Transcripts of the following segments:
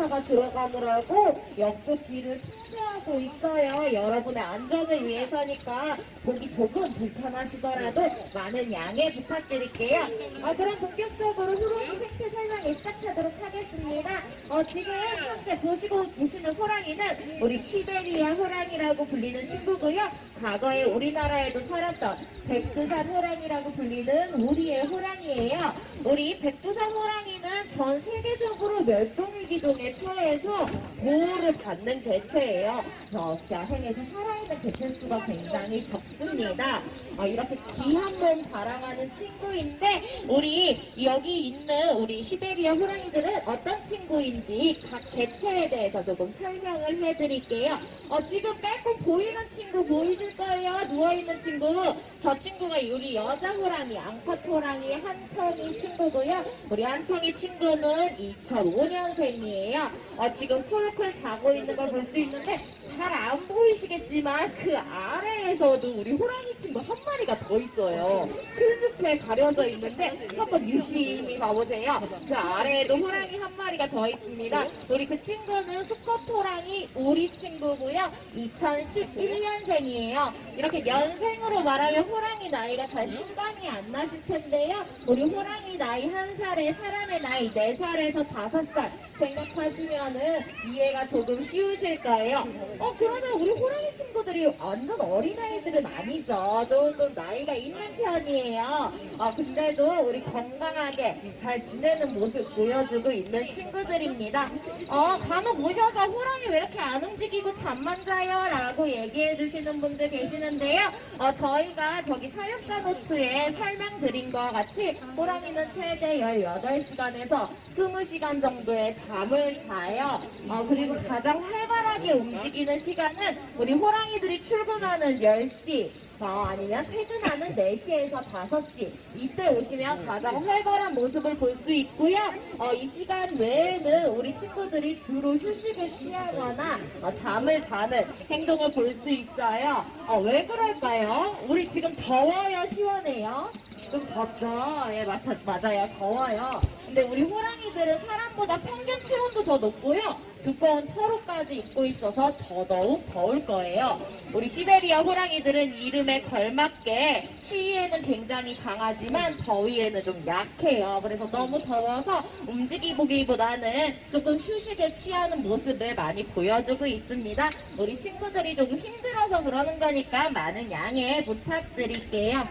지방공사가 들어가느라고 옆쪽 길을 통제하고 있어요. 여러분의 안전을 위해서니까 보기 조금 불편하시더라도 많은 양해 부탁드릴게요. 아, 그럼 본격적으로 호랑이 생태 설명을 시작하도록 하겠습니다. 어, 지금 현재 보시고 계시는 호랑이는 우리 시베리아 호랑이라고 불리는 친구고요. 과거에 우리나라에도 살았던 백두산 호랑이라고 불리는 우리의 호랑이에요. 우리 백두산 호랑이는 전 세계적으로 멸종위 기종에 처해서 보호를 받는 개체예요. 어, 야생에서 살아있는 개체 수가 굉장히 적습니다. 어, 이렇게 귀한 몸 자랑하는 친구인데 우리 여기 있는 우리 시베리아 호랑이들은 어떤 친구인지 각 개체에 대해서 조금 설명을 해드릴게요. 어, 지금 빼고 보이는 친구 보이실 거예요. 누워있는 친구. 저 친구가 우리 여자 호랑이, 앙컷 호랑이 한청이 친구고요. 우리 한청이 친구는 2005년생이에요. 어, 지금 콜콜 자고 있는 걸 볼 수 있는데 잘 안 보이시겠지만 그 아래에서도 우리 호랑이 친구 한 마리가 더 있어요. 큰 숲에 가려져 있는데 한번 유심히 봐보세요. 그 아래에도 호랑이 한 마리가 더 있습니다. 우리 그 친구는 수컷 호랑이 우리 친구고요. 2011년생이에요. 이렇게 연생으로 말하면 호랑이 나이가 잘 실감이 안 나실 텐데요. 우리 호랑이 나이 한 살에 사람의 나이 네 살에서 다섯 살 생각하시면은 이해가 조금 쉬우실 거예요. 어, 그러면 우리 호랑이 친구들이 완전 어린아이들은 아니죠. 조금 나이가 있는 편이에요. 어, 근데도 우리 건강하게 잘 지내는 모습 보여주고 있는 친구들입니다. 어, 간혹 오셔서 호랑이 왜 이렇게 안 움직이고 잠만 자요? 라고 얘기해 주시는 분들 계시는데요. 어, 저희가 저기 사육사 노트에 설명드린 것 같이 호랑이는 최대 18시간에서 20시간 정도의 잠을 자요. 어, 그리고 가장 활발하게 움직이는 시간은 우리 호랑이들이 출근하는 10시, 어, 아니면 퇴근하는 4시에서 5시 이때 오시면 가장 활발한 모습을 볼 수 있고요. 어, 이 시간 외에는 우리 친구들이 주로 휴식을 취하거나 어, 잠을 자는 행동을 볼 수 있어요. 어, 왜 그럴까요? 우리 지금 더워요, 시원해요? 좀 덥죠? 예, 맞, 맞아요. 더워요. 근데 우리 호랑이들은 사람보다 평균 체온도 더 높고요. 두꺼운 털옷까지 입고 있어서 더더욱 더울 거예요. 우리 시베리아 호랑이들은 이름에 걸맞게 추위에는 굉장히 강하지만 더위에는 좀 약해요. 그래서 너무 더워서 움직이기보다는 조금 휴식에 취하는 모습을 많이 보여주고 있습니다. 우리 친구들이 조금 힘들어서 그러는 거니까 많은 양해 부탁드릴게요.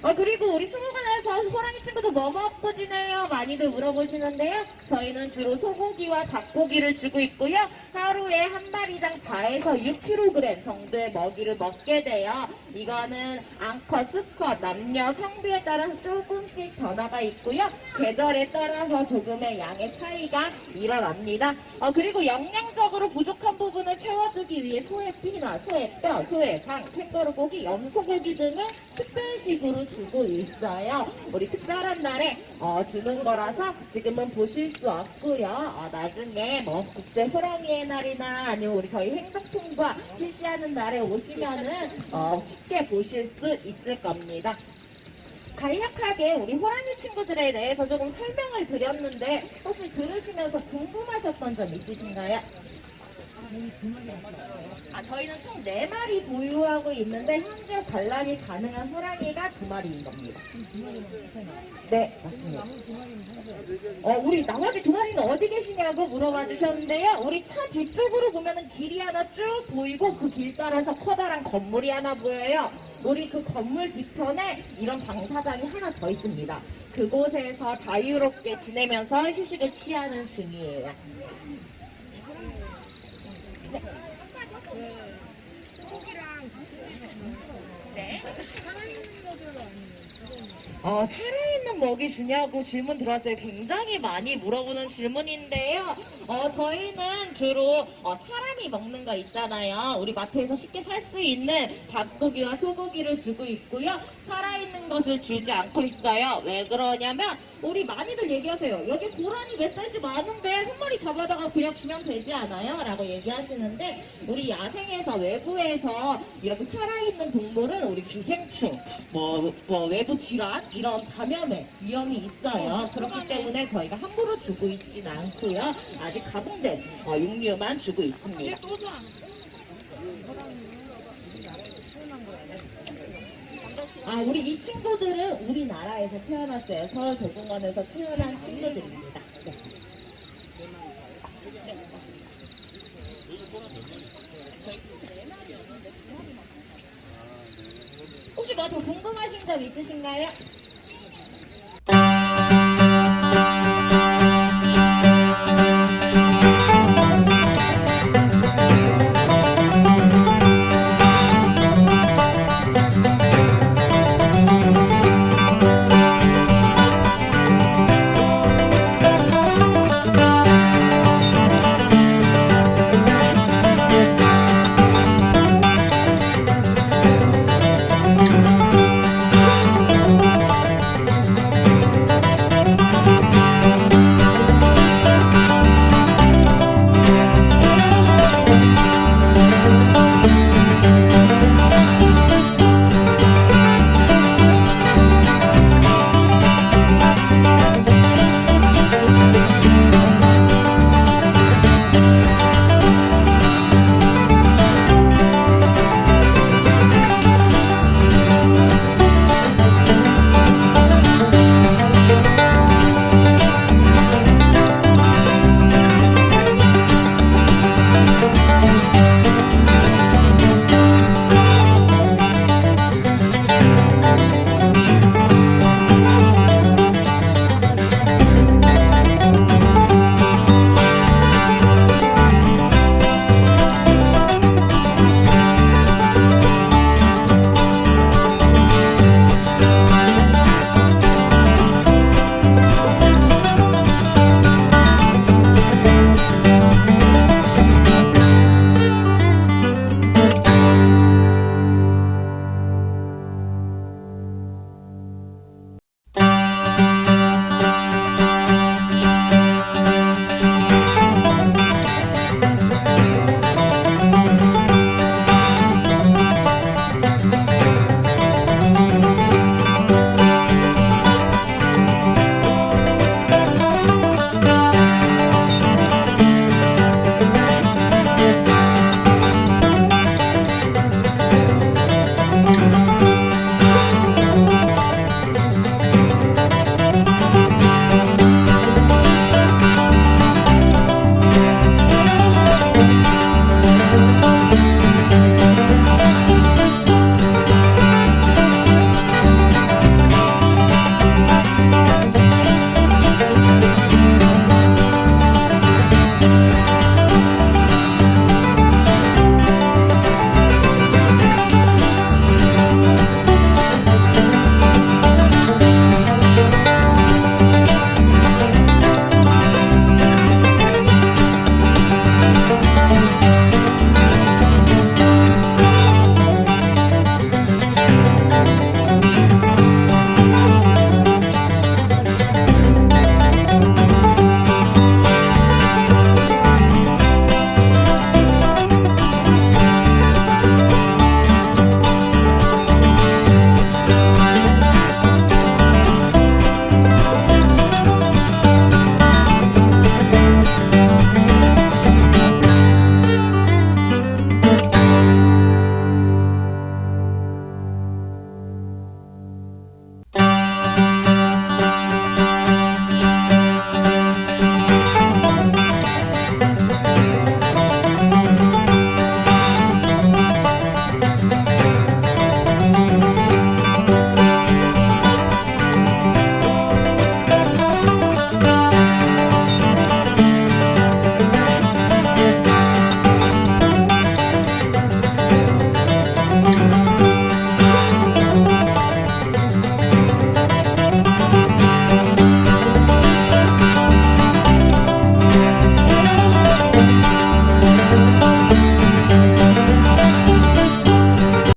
어, 그리고 우리 수목 원에서 호랑이 친구도 뭐 먹고 지내요? 많이들 물어보시는데요. 저희는 주로 소고기와 닭고기를 주고 있고요. 하루에 한 마리당 4에서 6kg 정도의 먹이를 먹게 돼요. 이거는 암컷, 수컷, 남녀, 성비에 따라서 조금씩 변화가 있고요. 계절에 따라서 조금의 양의 차이가 일어납니다. 어, 그리고 영양적으로 부족한 부분을 채워주기 위해 소의 피나 소의 뼈, 소의 강, 캥거루 고기, 염소 고기 등을 특별식으로 주고 있어요. 우리 특별한 날에 어, 주는 거라서 지금은 보실 수 없고요. 어, 나중에 뭐 국제 호랑이의 날이나 아니면 우리 저희 행동통과 실시하는 날에 오시면은 어, 쉽게 보실 수 있을 겁니다. 간략하게 우리 호랑이 친구들에 대해서 조금 설명을 드렸는데 혹시 들으시면서 궁금하셨던 점 있으신가요? 아, 저희는 총 4마리 보유하고 있는데 현재 관람이 가능한 호랑이가 2마리인 겁니다. 네, 맞습니다. 어, 우리 나머지 두 마리는 어디 계시냐고 물어봐 주셨는데요. 우리 차 뒤쪽으로 보면은 길이 하나 쭉 보이고 그 길 따라서 커다란 건물이 하나 보여요. 우리 그 건물 뒤편에 이런 방사장이 하나 더 있습니다. 그곳에서 자유롭게 지내면서 휴식을 취하는 중이에요. 네. 어, 살아있는 먹이 주냐고 질문 들어왔어요. 굉장히 많이 물어보는 질문인데요. 어, 저희는 주로 어, 사람이 먹는 거 있잖아요. 우리 마트에서 쉽게 살 수 있는 닭고기와 소고기를 주고 있고요. 살아 있는 것을 주지 않고 있어요. 왜 그러냐면 우리 많이들 얘기하세요. 여기 고라니 멧돼지 많은데 한 마리 잡아다가 그냥 주면 되지 않아요? 라고 얘기하시는데 우리 야생에서 외부에서 이렇게 살아있는 동물은 우리 기생충, 뭐, 뭐 외부 뭐 질환 이런 감염의 위험이 있어요. 그렇기 때문에 저희가 함부로 주고 있지는 않고요. 아직 가공된 어, 육류만 주고 있습니다. 아, 우리 이 친구들은 우리나라에서 태어났어요. 서울 도공원에서 태어난 친구들입니다. 네. 혹시 뭐 더 궁금하신 점 있으신가요?